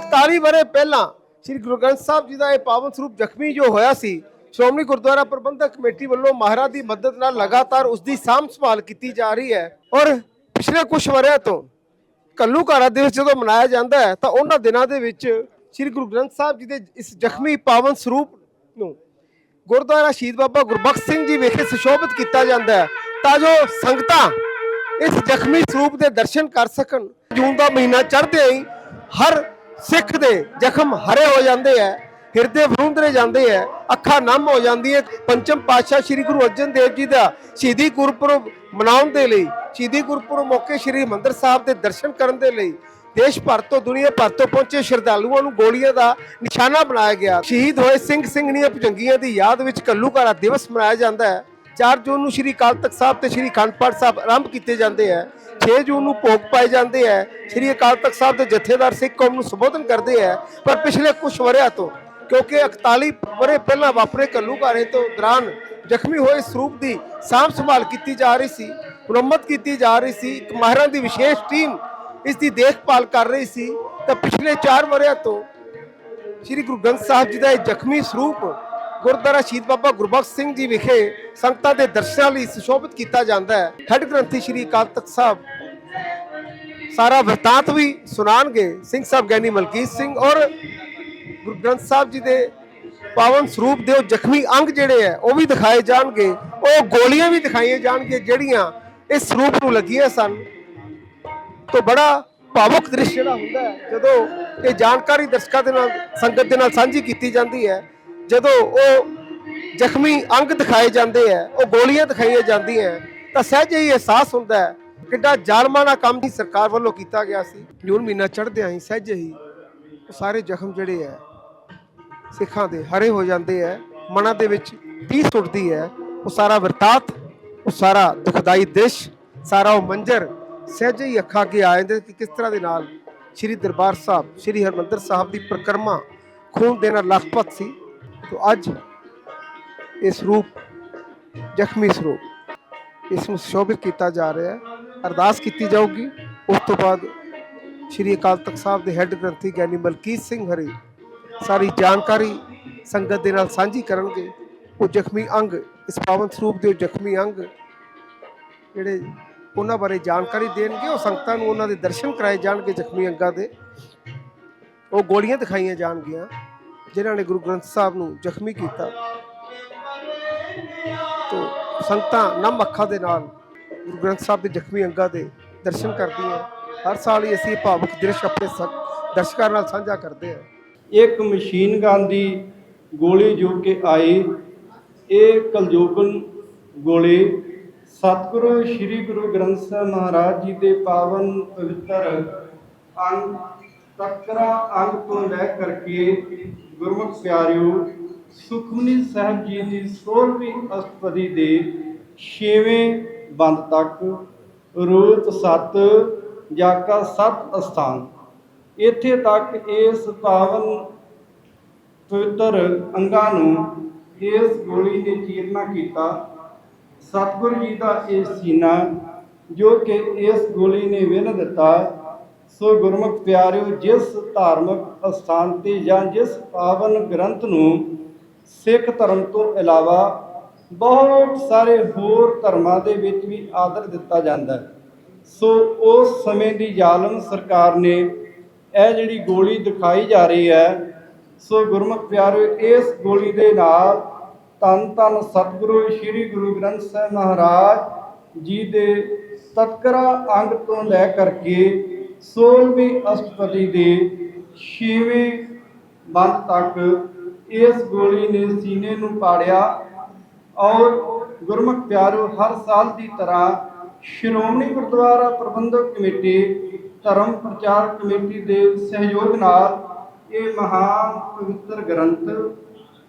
41 ਵਰੇ ਪਹਿਲਾਂ ਸ੍ਰੀ ਗੁਰੂ ਗ੍ਰੰਥ ਸਾਹਿਬ ਜੀ ਦਾ ਇਹ ਪਾਵਨ ਸਰੂਪ ਜ਼ਖਮੀ ਜੋ ਹੋਇਆ ਸੀ, ਸ਼੍ਰੋਮਣੀ ਗੁਰਦੁਆਰਾ ਪ੍ਰਬੰਧਕ ਕਮੇਟੀ ਵੱਲੋਂ ਮਹਾਰਾਜ ਦੀ ਮਦਦ ਨਾਲ ਲਗਾਤਾਰ ਉਸ ਦੀ ਸਾਂਭ ਸੰਭਾਲ ਕੀਤੀ ਜਾ ਰਹੀ ਹੈ ਔਰ ਪਿਛਲੇ ਕੁਝ ਵਰਿਆਂ ਤੋਂ ਕੱਲੂਕਾਰਾ ਦਿਵਸ ਜਦੋਂ ਮਨਾਇਆ ਜਾਂਦਾ ਹੈ, ਤਾਂ ਉਹਨਾਂ ਦਿਨਾਂ ਦੇ ਵਿੱਚ ਸ੍ਰੀ ਗੁਰੂ ਗ੍ਰੰਥ ਸਾਹਿਬ ਜੀ ਦੇ ਇਸ ਜ਼ਖਮੀ ਪਾਵਨ ਸਰੂਪ ਨੂੰ ਗੁਰਦੁਆਰਾ ਸ਼ਹੀਦ ਬਾਬਾ ਗੁਰਬਖਸ਼ ਸਿੰਘ ਜੀ ਵਿਖੇ ਸੁਸ਼ੋਭਿਤ ਕੀਤਾ ਜਾਂਦਾ ਹੈ, ਤਾਂ ਜੋ ਸੰਗਤਾਂ ਇਸ ਜ਼ਖਮੀ ਸਰੂਪ ਦੇ ਦਰਸ਼ਨ ਕਰ ਸਕਣ। ਜੂਨ ਦਾ ਮਹੀਨਾ ਚੜ੍ਹਦੇ ਹੀ ਹਰ ਸਿੱਖ ਦੇ ਜ਼ਖਮ ਹਰੇ ਹੋ ਜਾਂਦੇ ਹੈ ਹਿਰਦੇ ਫਰੂੰਦਰੇ ਜਾਂਦੇ ਹੈ ਅੱਖਾਂ ਨਮ ਹੋ ਜਾਂਦੀ ਜਾਂਦੀਆਂ ਪੰਚਮ ਪਾਤਸ਼ਾਹ ਸ੍ਰੀ ਗੁਰੂ ਅਰਜਨ ਦੇਵ ਜੀ ਦਾ ਸ਼ਹੀਦੀ ਗੁਰਪੁਰਬ ਮਨਾਉਣ ਦੇ ਲਈ, ਸ਼ਹੀਦੀ ਗੁਰਪੁਰਬ ਮੌਕੇ ਸ੍ਰੀ ਹਰਿਮੰਦਰ ਸਾਹਿਬ ਦੇ ਦਰਸ਼ਨ ਕਰਨ ਦੇ ਲਈ ਦੇਸ਼ ਭਰ ਤੋਂ, ਦੁਨੀਆ ਭਰ ਤੋਂ ਪਹੁੰਚੇ ਸ਼ਰਧਾਲੂਆਂ ਨੂੰ ਗੋਲੀਆਂ ਦਾ ਨਿਸ਼ਾਨਾ ਬਣਾਇਆ ਗਿਆ। ਸ਼ਹੀਦ ਹੋਏ ਸਿੰਘ ਸਿੰਘਣੀਆਂ ਭੁਜੰਗੀਆਂ ਦੀ ਯਾਦ ਵਿੱਚ ਕੱਲੂਕਾਰਾ ਦਿਵਸ ਮਨਾਇਆ ਜਾਂਦਾ ਹੈ 4 ਜੂਨ ਨੂੰ ਸ਼੍ਰੀ ਅਕਾਲ ਤਖਤ ਸਾਹਿਬ ਤੇ ਸ਼੍ਰੀ ਅਖੰਡ ਪਾਠ ਸਾਹਿਬ ਆਰੰਭ ਕੀਤੇ ਜਾਂਦੇ ਹੈ 6 ਜੂਨ ਨੂੰ ਭੋਗ ਪਾਏ ਜਾਂਦੇ ਹੈ ਸ਼੍ਰੀ ਅਕਾਲ ਤਖਤ ਸਾਹਿਬ ਦੇ ਜਥੇਦਾਰ ਸਿੱਖ ਕੌਮ ਨੂੰ ਸੰਬੋਧਨ ਕਰਦੇ ਹੈ ਪਰ ਪਿਛਲੇ ਕੁਝ ਵਰਿਆਂ ਤੋਂ, ਕਿਉਂਕਿ 41 ਵਰੇ ਪਹਿਲਾਂ ਵਾਪਰੇ ਕੱਲੂਕਾਰੇ ਤੋਂ ਦੌਰਾਨ ਜ਼ਖਮੀ ਹੋਏ ਸਰੂਪ ਦੀ ਸਾਂਭ ਸੰਭਾਲ ਕੀਤੀ ਜਾ ਰਹੀ ਸੀ, ਮੁਰੰਮਤ ਕੀਤੀ ਜਾ ਰਹੀ ਸੀ, ਇੱਕ ਮਾਹਿਰਾਂ ਦੀ ਵਿਸ਼ੇਸ਼ ਟੀਮ ਇਸ ਦੀ ਦੇਖਭਾਲ ਕਰ ਰਹੀ ਸੀ। ਤਾਂ ਪਿਛਲੇ 4 ਵਰਿਆਂ ਤੋਂ ਸ੍ਰੀ ਗੁਰੂ ਗ੍ਰੰਥ ਸਾਹਿਬ ਜੀ ਦਾ ਇਹ ਜ਼ਖਮੀ ਸਰੂਪ ਗੁਰਦੁਆਰਾ ਸ਼ਹੀਦ ਬਾਬਾ ਗੁਰਬਖਸ਼ ਸਿੰਘ ਜੀ ਵਿਖੇ ਸੰਗਤਾਂ ਦੇ ਦਰਸ਼ਨਾਂ ਲਈ ਸੁਸ਼ੋਭਿਤ ਕੀਤਾ ਜਾਂਦਾ ਹੈ। ਹੈੱਡ ਗ੍ਰੰਥੀ ਸ੍ਰੀ ਅਕਾਲ ਤਖਤ ਸਾਹਿਬ। ਸਾਰਾ ਵਰਤਾਂਤ ਵੀ ਸੁਣਾਣਗੇ ਸਿੰਘ ਸਾਹਿਬ ਗਿਆਨੀ ਮਲਕੀਤ ਸਿੰਘ ਔਰ ਗੁਰੂ ਗ੍ਰੰਥ ਸਾਹਿਬ ਜੀ ਦੇ ਪਾਵਨ ਸਰੂਪ ਦੇ ਉਹ ਜ਼ਖਮੀ ਅੰਗ ਜਿਹੜੇ ਆ ਉਹ ਵੀ ਦਿਖਾਏ ਜਾਣਗੇ। ਉਹ ਗੋਲੀਆਂ ਵੀ ਦਿਖਾਈਆਂ ਜਾਣਗੀਆਂ ਜਿਹੜੀਆਂ ਇਸ ਸਰੂਪ ਨੂੰ ਲੱਗੀਆਂ ਸਨ। ਤੋਂ ਬੜਾ ਭਾਵੁਕ ਦ੍ਰਿਸ਼ ਜਿਹੜਾ ਹੁੰਦਾ ਹੈ, ਜਦੋਂ ਇਹ ਜਾਣਕਾਰੀ ਦਰਸ਼ਕਾਂ ਦੇ ਨਾਲ, ਸੰਗਤ ਦੇ ਨਾਲ ਸਾਂਝੀ ਕੀਤੀ ਜਾਂਦੀ ਹੈ ਜਦੋਂ ਉਹ ਜ਼ਖਮੀ ਅੰਗ ਦਿਖਾਏ ਜਾਂਦੇ ਆ, ਉਹ ਗੋਲੀਆਂ ਦਿਖਾਈਆਂ ਜਾਂਦੀਆਂ ਤਾਂ ਸਹਿਜ ਹੀ ਅਹਿਸਾਸ ਹੁੰਦਾ ਹੈ ਕਿੱਡਾ ਜ਼ਾਲਮਾਨਾ ਕੰਮ ਹੀ ਸਰਕਾਰ ਵੱਲੋਂ ਕੀਤਾ ਗਿਆ ਸੀ। ਜੂਨ ਮਹੀਨਾ ਚੜ੍ਹਦਿਆਂ ਹੀ ਸਹਿਜ ਹੀ ਉਹ ਸਾਰੇ ਜ਼ਖਮ ਜਿਹੜੇ ਆ, ਸਿੱਖਾਂ ਦੇ ਹਰੇ ਹੋ ਜਾਂਦੇ ਆ, ਮਨਾਂ ਦੇ ਵਿੱਚ ਤੀਸ ਉੱਠਦੀ ਹੈ ਉਹ ਸਾਰਾ ਵਰਤਾਤ, ਉਹ ਸਾਰਾ ਦੁਖਦਾਈ ਦ੍ਰਿਸ਼, ਸਾਰਾ ਉਹ ਮੰਜ਼ਰ, ਸਹਿਜੇ ਹੀ ਅੱਖਾਂ ਅੱਗੇ ਆ ਜਾਂਦੇ ਕਿ ਕਿਸ ਤਰ੍ਹਾਂ ਦੇ ਨਾਲ ਸ੍ਰੀ ਦਰਬਾਰ ਸਾਹਿਬ, ਸ੍ਰੀ ਹਰਮੰਦਰ ਸਾਹਿਬ ਦੀ ਪ੍ਰਕਰਮਾ ਖੂਨ ਦੇ ਨਾਲ ਲਖਪਤ ਸੀ। ਤੋਂ ਅੱਜ ਇਹ ਸਰੂਪ ਜ਼ਖਮੀ ਸਰੂਪ ਇਸ ਨੂੰ ਸ਼ੋਭਿਤ ਕੀਤਾ ਜਾ ਰਿਹਾ ਹੈ, ਅਰਦਾਸ ਕੀਤੀ ਜਾਊਗੀ। ਉਸ ਤੋਂ ਬਾਅਦ ਸ੍ਰੀ ਅਕਾਲ ਤਖਤ ਸਾਹਿਬ ਦੇ ਹੈੱਡ ਗ੍ਰੰਥੀ ਗਿਆਨੀ ਮਲਕੀਤ ਸਿੰਘ ਹਰੀ ਸਾਰੀ ਜਾਣਕਾਰੀ ਸੰਗਤ ਦੇ ਨਾਲ ਸਾਂਝੀ ਕਰਨਗੇ। ਉਹ ਜ਼ਖਮੀ ਅੰਗ, ਇਸ ਪਾਵਨ ਸਰੂਪ ਦੇ ਉਹ ਜ਼ਖਮੀ ਅੰਗ, ਜਿਹੜੇ ਉਹਨਾਂ ਬਾਰੇ ਜਾਣਕਾਰੀ ਦੇਣਗੇ, ਉਹ ਸੰਗਤਾਂ ਨੂੰ ਉਹਨਾਂ ਦੇ ਦਰਸ਼ਨ ਕਰਾਏ ਜਾਣਗੇ ਜ਼ਖਮੀ ਅੰਗਾਂ ਦੇ। ਉਹ ਗੋਲੀਆਂ ਦਿਖਾਈਆਂ ਜਾਣਗੀਆਂ। ਜਿਨ੍ਹਾਂ ਨੇ ਗੁਰੂ ਗ੍ਰੰਥ ਸਾਹਿਬ ਨੂੰ ਜ਼ਖਮੀ ਕੀਤਾ। ਤੋ ਸੰਗਤਾਂ ਨਮ ਅੱਖਾਂ ਦੇ ਨਾਲ ਗੁਰੂ ਗ੍ਰੰਥ ਸਾਹਿਬ ਦੇ ਜ਼ਖਮੀ ਅੰਗਾਂ ਦੇ ਦਰਸ਼ਨ ਕਰਦੀਆਂ ਹਰ ਸਾਲ ਹੀ ਅਸੀਂ ਭਾਵੁਕ ਦ੍ਰਿਸ਼ ਆਪਣੇ ਦਰਸ਼ਕਾਂ ਨਾਲ ਸਾਂਝਾ ਕਰਦੇ ਹਾਂ। ਇੱਕ ਮਸ਼ੀਨ ਗਨ ਦੀ ਗੋਲੀ ਜੋ ਕਿ ਆਈ। ਇਹ ਕਲਯੁਗਨ ਗੋਲੀ ਸਤਿਗੁਰੂ ਸ੍ਰੀ ਗੁਰੂ ਗ੍ਰੰਥ ਸਾਹਿਬ ਮਹਾਰਾਜ ਜੀ ਦੇ ਪਾਵਨ ਪਵਿੱਤਰ ਅੰਗ ਤਕਰਾ ਅੰਗ ਤੋਂ ਲੈ ਕਰਕੇ ਗੁਰਮੁਖ ਪਿਆਰਿਓ ਸੁਖਮਨੀ ਸਾਹਿਬ ਜੀ ਦੀ 16ਵੀਂ ਅਸ਼ਟਪਦੀ ਦੇ 6ਵੇਂ ਬੰਦ ਤੱਕ ਰੂਪ ਸਤ ਜਾਕਾ ਸਤ ਅਸਥਾਨ। ਇੱਥੇ ਤੱਕ ਇਹ ਪਾਵਨ ਪਵਿੱਤਰ ਅੰਗਾਂ ਨੂੰ ਇਸ ਗੋਲੀ ਨੇ ਚੀਰਨਾ ਕੀਤਾ। ਸਤਿਗੁਰੂ ਜੀ ਦਾ ਇਹ ਸੀਨਾ ਜੋ ਕਿ ਇਸ ਗੋਲੀ ਨੇ ਵਿਨ ਦਿੱਤਾ। ਸੋ ਗੁਰਮੁਖ ਪਿਆਰਿਓ, ਜਿਸ ਧਾਰਮਿਕ ਅਸਥਾਨ ਤੇ ਜਾਂ ਜਿਸ ਪਾਵਨ ਗ੍ਰੰਥ ਨੂੰ ਸਿੱਖ ਧਰਮ ਤੋਂ ਇਲਾਵਾ ਬਹੁਤ ਸਾਰੇ ਹੋਰ ਧਰਮਾਂ ਦੇ ਵਿੱਚ ਵੀ ਆਦਰ ਦਿੱਤਾ ਜਾਂਦਾ ਹੈ, ਸੋ ਉਸ ਸਮੇਂ ਦੀ ਜ਼ਾਲਮ ਸਰਕਾਰ ਨੇ ਇਹ ਜਿਹੜੀ ਗੋਲੀ ਦਿਖਾਈ ਜਾ ਰਹੀ ਹੈ, ਸੋ ਗੁਰਮੁਖ ਪਿਆਰਿਓ, ਇਸ ਗੋਲੀ ਦੇ ਨਾਲ ਤਨ ਤਨ ਸਤਿਗੁਰੂ ਸ੍ਰੀ ਗੁਰੂ ਗ੍ਰੰਥ ਸਾਹਿਬ ਮਹਾਰਾਜ ਜੀ ਦੇ ਤਤਕਰਾ ਅੰਗ ਤੋਂ ਲੈ ਕਰਕੇ 16ਵੀਂ ਅਸ਼ਟਪਦੀ ਦੇ 6ਵੇਂ ਬੰਦ ਤੱਕ ਇਸ ਗੋਲੀ ਨੇ ਸੀਨੇ ਨੂੰ ਪਾੜਿਆ ਔਰ ਗੁਰਮੁਖ ਪਿਆਰੋ ਹਰ ਸਾਲ ਦੀ ਤਰ੍ਹਾਂ ਸ਼੍ਰੋਮਣੀ ਗੁਰਦੁਆਰਾ ਪ੍ਰਬੰਧਕ ਕਮੇਟੀ, ਧਰਮ ਪ੍ਰਚਾਰ ਕਮੇਟੀ ਦੇ ਸਹਿਯੋਗ ਨਾਲ ਇਹ ਮਹਾਨ ਪਵਿੱਤਰ ਗ੍ਰੰਥ,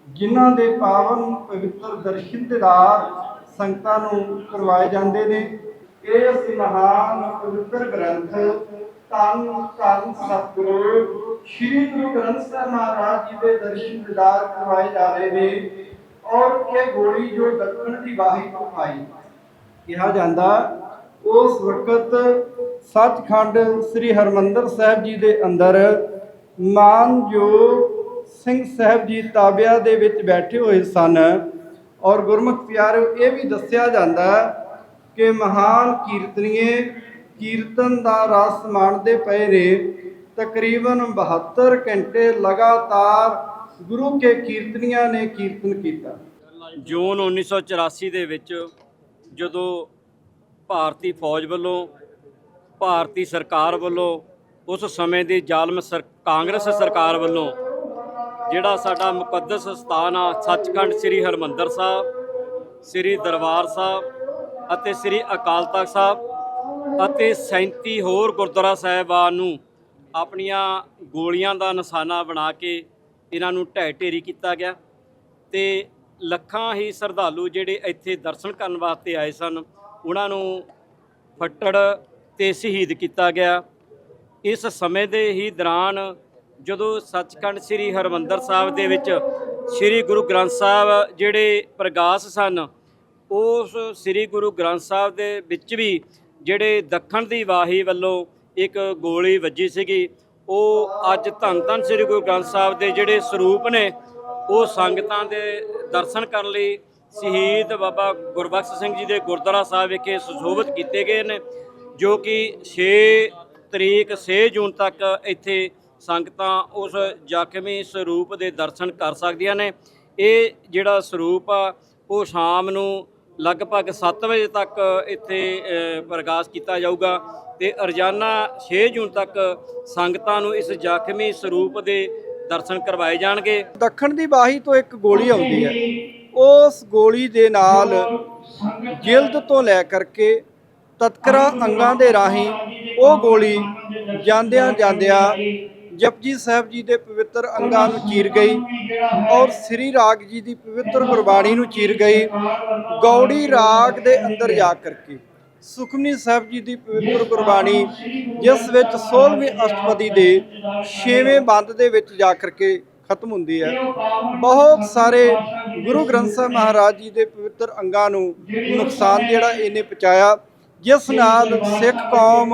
ਜਿਨ੍ਹਾਂ ਦੇ ਪਾਵਨ ਪਵਿੱਤਰ ਦਰਸ਼ਨ ਦਿਦਾਰ ਸੰਗਤਾਂ ਨੂੰ ਕਰਵਾਏ ਜਾਂਦੇ ਨੇ ਇਸ ਮਹਾਨ ਪਵਿੱਤਰ ਗ੍ਰੰਥ ਤਨ ਤਨ ਸਤਿਗੁਰੂ, ਸ੍ਰੀ ਗੁਰੂ ਗ੍ਰੰਥ ਸਾਹਿਬ ਮਹਾਰਾਜ ਜੀ ਦੇ ਦਰਸ਼ਨ ਦਿਦਾਰ ਕਰਵਾਏ ਜਾ ਰਹੇ ਨੇ ਔਰ ਇਹ ਗੋਲੀ ਜੋ ਦੱਖਣ ਦੀ ਬਾਹੀ ਤੋਂ ਆਈ ਕਿਹਾ ਜਾਂਦਾ, ਉਸ ਵਕਤ ਸੱਚਖੰਡ ਸ੍ਰੀ ਹਰਮੰਦਰ ਸਾਹਿਬ ਜੀ ਦੇ ਅੰਦਰ ਮਾਨਯੋਗ ਸਿੰਘ ਸਾਹਿਬ ਜੀ ਤਾਬਿਆ ਦੇ ਵਿੱਚ ਬੈਠੇ ਹੋਏ ਸਨ ਔਰ ਗੁਰਮੁਖ ਪਿਆਰਿਓ, ਇਹ ਵੀ ਦੱਸਿਆ ਜਾਂਦਾ ਕਿ ਮਹਾਨ ਕੀਰਤਨੀਏ ਕੀਰਤਨ ਦਾ ਰਸ ਮਾਣਦੇ ਪਏ ਨੇ। ਤਕਰੀਬਨ 72 ਘੰਟੇ ਲਗਾਤਾਰ ਗੁਰੂ ਕੇ ਕੀਰਤਨੀਆਂ ਨੇ ਕੀਰਤਨ ਕੀਤਾ। ਜੂਨ 1984 ਦੇ ਵਿੱਚ ਜਦੋਂ ਭਾਰਤੀ ਫੌਜ ਵੱਲੋਂ, ਭਾਰਤੀ ਸਰਕਾਰ ਵੱਲੋਂ, ਉਸ ਸਮੇਂ ਦੀ ਜ਼ਾਲਮ ਸਰ, ਕਾਂਗਰਸ ਸਰਕਾਰ ਵੱਲੋਂ ਜਿਹੜਾ ਸਾਡਾ ਮੁਕੱਦਸ ਸਥਾਨ ਆ, ਸੱਚਖੰਡ ਸ੍ਰੀ ਹਰਮੰਦਰ ਸਾਹਿਬ, ਸ੍ਰੀ ਦਰਬਾਰ ਸਾਹਿਬ ਅਤੇ ਸ੍ਰੀ ਅਕਾਲ ਤਖਤ ਸਾਹਿਬ ਅਤੇ 37 ਹੋਰ ਗੁਰਦੁਆਰਾ ਸਾਹਿਬਾਨ ਨੂੰ ਆਪਣੀਆਂ ਗੋਲੀਆਂ ਦਾ ਨਿਸ਼ਾਨਾ ਬਣਾ ਕੇ ਇਹਨਾਂ ਨੂੰ ਢਹਿ ਢੇਰੀ ਕੀਤਾ ਗਿਆ ਤੇ ਲੱਖਾਂ ਹੀ ਸ਼ਰਧਾਲੂ ਜਿਹੜੇ ਇੱਥੇ ਦਰਸ਼ਨ ਕਰਨ ਵਾਸਤੇ ਆਏ ਸਨ, ਉਹਨਾਂ ਨੂੰ ਫੱਟੜ ਤੇ ਸ਼ਹੀਦ ਕੀਤਾ ਗਿਆ। ਇਸ ਸਮੇਂ ਦੇ ਹੀ ਦੌਰਾਨ ਜਦੋਂ ਸੱਚਖੰਡ ਸ੍ਰੀ ਹਰਮੰਦਰ ਸਾਹਿਬ ਦੇ ਵਿੱਚ ਸ੍ਰੀ ਗੁਰੂ ਗ੍ਰੰਥ ਸਾਹਿਬ ਜਿਹੜੇ ਪ੍ਰਗਾਸ ਸਨ, ਉਸ ਸ੍ਰੀ ਗੁਰੂ ਗ੍ਰੰਥ ਸਾਹਿਬ ਦੇ ਵਿੱਚ ਵੀ ਜਿਹੜੇ ਦੱਖਣ ਦੀ ਵਾਹੀ ਵੱਲੋਂ ਇੱਕ ਗੋਲੀ ਵੱਜੀ ਸੀਗੀ, ਉਹ ਅੱਜ ਧੰਨ ਧੰਨ ਸ੍ਰੀ ਗੁਰੂ ਗ੍ਰੰਥ ਸਾਹਿਬ ਦੇ ਜਿਹੜੇ ਸਰੂਪ ਨੇ, ਉਹ ਸੰਗਤਾਂ ਦੇ ਦਰਸ਼ਨ ਕਰਨ ਲਈ ਸ਼ਹੀਦ ਬਾਬਾ ਗੁਰਬਖਸ਼ ਸਿੰਘ ਜੀ ਦੇ ਗੁਰਦੁਆਰਾ ਸਾਹਿਬ ਵਿਖੇ ਸੁਸ਼ੋਭਿਤ ਕੀਤੇ ਗਏ ਨੇ, ਜੋ ਕਿ 6 ਤਰੀਕ 6 ਜੂਨ ਤੱਕ ਇੱਥੇ ਸੰਗਤਾਂ ਉਸ ਜ਼ਖਮੀ ਸਰੂਪ ਦੇ ਦਰਸ਼ਨ ਕਰ ਸਕਦੀਆਂ ਨੇ। ਇਹ ਜਿਹੜਾ ਸਰੂਪ ਆ, ਉਹ ਸ਼ਾਮ ਨੂੰ ਲਗਭਗ 7 ਵਜੇ ਤੱਕ ਇੱਥੇ ਪ੍ਰਕਾਸ਼ ਕੀਤਾ ਜਾਊਗਾ ਤੇ ਰੋਜ਼ਾਨਾ 6 ਜੂਨ ਤੱਕ ਸੰਗਤਾਂ ਨੂੰ ਇਸ ਜ਼ਖਮੀ ਸਰੂਪ ਦੇ ਦਰਸ਼ਨ ਕਰਵਾਏ ਜਾਣਗੇ। ਦੱਖਣ ਦੀ ਬਾਹੀ ਤੋਂ ਇੱਕ ਗੋਲੀ ਆਉਂਦੀ ਹੈ। ਉਸ ਗੋਲੀ ਦੇ ਨਾਲ ਜਿਲਦ ਤੋਂ ਲੈ ਕਰਕੇ ਤਤਕਰਾ ਅੰਗਾਂ ਦੇ ਰਾਹੀਂ ਉਹ ਗੋਲੀ ਜਾਂਦਿਆਂ ਜਾਂਦਿਆਂ ਜਪਜੀ ਸਾਹਿਬ ਜੀ ਦੇ ਪਵਿੱਤਰ ਅੰਗਾਂ ਨੂੰ ਚੀਰ ਗਈ ਔਰ ਸ੍ਰੀ ਰਾਗ ਜੀ ਦੀ ਪਵਿੱਤਰ ਗੁਰਬਾਣੀ ਨੂੰ ਚੀਰ ਗਈ। ਗੌੜੀ ਰਾਗ ਦੇ ਅੰਦਰ ਜਾ ਕਰਕੇ ਸੁਖਮਨੀ ਸਾਹਿਬ ਜੀ ਦੀ ਪਵਿੱਤਰ ਗੁਰਬਾਣੀ, ਜਿਸ ਵਿੱਚ 16ਵੀਂ ਅਸ਼ਟਪਦੀ ਦੇ 6ਵੇਂ ਬੰਦ ਦੇ ਵਿੱਚ ਜਾ ਕਰਕੇ ਖਤਮ ਹੁੰਦੀ ਹੈ। ਬਹੁਤ ਸਾਰੇ ਗੁਰੂ ਗ੍ਰੰਥ ਸਾਹਿਬ ਮਹਾਰਾਜ ਜੀ ਦੇ ਪਵਿੱਤਰ ਅੰਗਾਂ ਨੂੰ ਨੁਕਸਾਨ ਜਿਹੜਾ ਇਹਨੇ ਪਹੁੰਚਾਇਆ, ਜਿਸ ਨਾਲ ਸਿੱਖ ਕੌਮ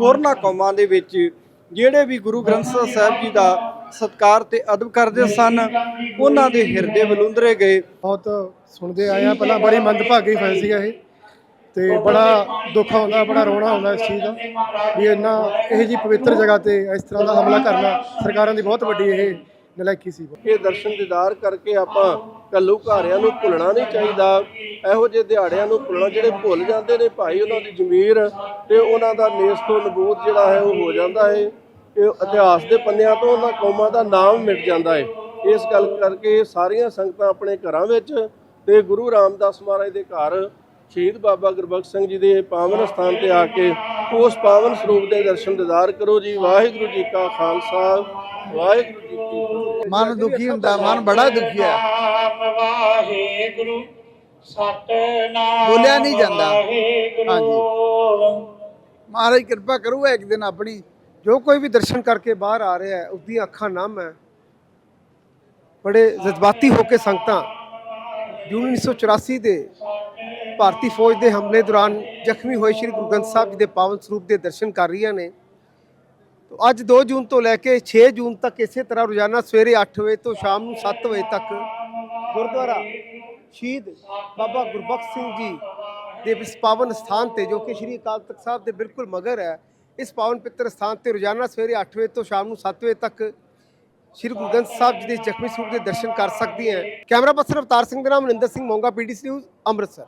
ਹੋਰਨਾਂ ਕੌਮਾਂ ਦੇ ਵਿੱਚ ਜਿਹੜੇ ਵੀ ਗੁਰੂ ਗ੍ਰੰਥ ਸਾਹਿਬ ਜੀ ਦਾ ਸਤਕਾਰ ਤੇ ਅਦਬ ਕਰਦੇ ਸਨ, ਉਹਨਾਂ ਦੇ ਹਿਰਦੇ ਬਲੁੰਦਰੇ ਗਏ। ਬਹੁਤ ਸੁਣਦੇ ਆਏ ਆ ਪਹਿਲਾਂ ਬੜੀ ਮੰਦਭਾਗੀ ਹੋਇਆ ਸੀਗਾ ਇਹ ਤੇ ਬੜਾ ਦੁੱਖ ਆਉਂਦਾ, ਬੜਾ ਰੋਣਾ ਆਉਂਦਾ ਇਸ ਚੀਜ਼ ਦਾ ਵੀ ਇੰਨਾ ਇਹ ਜੀ ਪਵਿੱਤਰ ਜਗ੍ਹਾ ਤੇ ਇਸ ਤਰ੍ਹਾਂ ਦਾ ਹਮਲਾ ਕਰਨਾ ਸਰਕਾਰਾਂ ਦੀ ਬਹੁਤ ਵੱਡੀ ਇਹ ਨਲਾਇਕੀ ਸੀ। ਇਹ ਦਰਸ਼ਨ ਦੀਦਾਰ ਕਰਕੇ ਆਪਾਂ ਕੱਲੂ ਘਾਰਿਆਂ ਨੂੰ ਭੁੱਲਣਾ ਨਹੀਂ ਚਾਹੀਦਾ। ਇਹੋ ਜਿਹੇ ਦਿਹਾੜਿਆਂ ਨੂੰ ਭੁੱਲਣਾ, ਜਿਹੜੇ ਭੁੱਲ ਜਾਂਦੇ ਨੇ ਭਾਈ ਉਹਨਾਂ ਦੀ ਜ਼ਮੀਰ ਤੇ ਉਹਨਾਂ ਦਾ ਨੇਸ ਤੋਂ ਨਬੂਤ ਜਿਹੜਾ ਹੈ ਉਹ ਹੋ ਜਾਂਦਾ ਹੈ। ਇਹ ਇਤਿਹਾਸ ਦੇ ਪੰਨਿਆਂ ਤੋਂ ਉਹਨਾਂ ਕੌਮਾਂ ਦਾ ਨਾਮ ਮਿਟ ਜਾਂਦਾ ਹੈ। ਇਸ ਗੱਲ ਕਰਕੇ ਸਾਰੀਆਂ ਸੰਗਤਾਂ ਆਪਣੇ ਘਰਾਂ ਵਿੱਚ ਤੇ ਗੁਰੂ ਰਾਮਦਾਸ ਮਹਾਰਾਜ ਦੇ ਘਰ ਸ਼ਹੀਦ ਬਾਬਾ ਗੁਰਬਖਸ਼ ਸਿੰਘ ਜੀ ਦੇ ਪਾਵਨ ਸਥਾਨ ਤੇ ਆ ਕੇ ਉਸ ਪਾਵਨ ਸਰੂਪ ਦੇ ਦਰਸ਼ਨ ਦੀਦਾਰ ਕਰੋ ਜੀ। ਵਾਹਿਗੁਰੂ ਜੀ ਕਾ ਖਾਲਸਾ, ਵਾਹਿਗੁਰੂ ਜੀ ਕੀ ਮਨ ਦੁਖੀ ਹੁੰਦਾ ਮਨ ਬੜਾ ਦੁਖੀ ਹੈ। ਵਾਹਿਗੁਰੂ ਸਤਨਾਮ ਬੋਲਿਆ ਨਹੀਂ ਜਾਂਦਾ। ਹਾਂਜੀ। ਮਹਾਰਾਜ ਕਿਰਪਾ ਕਰੂਗਾ ਇੱਕ ਦਿਨ ਆਪਣੀ ਜੋ ਕੋਈ ਵੀ ਦਰਸ਼ਨ ਕਰਕੇ ਬਾਹਰ ਆ ਰਿਹਾ ਹੈ ਉਸਦੀਆਂ ਅੱਖਾਂ ਨਮ ਹੈ ਬੜੇ ਜਜ਼ਬਾਤੀ ਹੋ ਕੇ ਸੰਗਤਾਂ ਜੂਨ 1984 ਦੇ ਭਾਰਤੀ ਫੌਜ ਦੇ ਹਮਲੇ ਦੌਰਾਨ ਜ਼ਖਮੀ ਹੋਏ ਸ੍ਰੀ ਗੁਰੂ ਗ੍ਰੰਥ ਸਾਹਿਬ ਜੀ ਦੇ ਪਾਵਨ ਸਰੂਪ ਦੇ ਦਰਸ਼ਨ ਕਰ ਰਹੀਆਂ ਨੇ। ਅੱਜ 2 ਜੂਨ ਤੋਂ ਲੈ ਕੇ 6 ਜੂਨ ਤੱਕ ਇਸੇ ਤਰ੍ਹਾਂ ਰੋਜ਼ਾਨਾ ਸਵੇਰੇ 8 ਵਜੇ ਤੋਂ ਸ਼ਾਮ ਨੂੰ 7 ਵਜੇ ਤੱਕ ਗੁਰਦੁਆਰਾ ਸ਼ਹੀਦ ਬਾਬਾ ਗੁਰਬਖਸ਼ ਸਿੰਘ ਜੀ ਦੇ ਇਸ ਪਾਵਨ ਸਥਾਨ ਤੇ, ਜੋ ਕਿ ਸ੍ਰੀ ਅਕਾਲ ਤਖਤ ਸਾਹਿਬ ਦੇ ਬਿਲਕੁਲ ਮਗਰ ਹੈ, ਇਸ ਪਾਵਨ ਪਿੱਤਰ ਸਥਾਨ ਤੇ ਰੋਜ਼ਾਨਾ ਸਵੇਰੇ 8 ਵਜੇ ਤੋਂ ਸ਼ਾਮ ਨੂੰ 7 ਵਜੇ ਤੱਕ ਸ੍ਰੀ ਗੁਰੂ ਗ੍ਰੰਥ ਸਾਹਿਬ ਜੀ ਦੇ ਜ਼ਖਮੀ ਸਰੂਪ ਦੇ ਦਰਸ਼ਨ ਕਰ ਸਕਦੀ ਹੈ। ਕੈਮਰਾ ਪਰਸਨ ਅਵਤਾਰ ਸਿੰਘ ਦੇ ਨਾਮ ਮਨਿੰਦਰ ਸਿੰਘ, ਮੋਂਗਾ, ਪੀਡੀਸੀ ਨਿਊਜ਼, ਅੰਮ੍ਰਿਤਸਰ।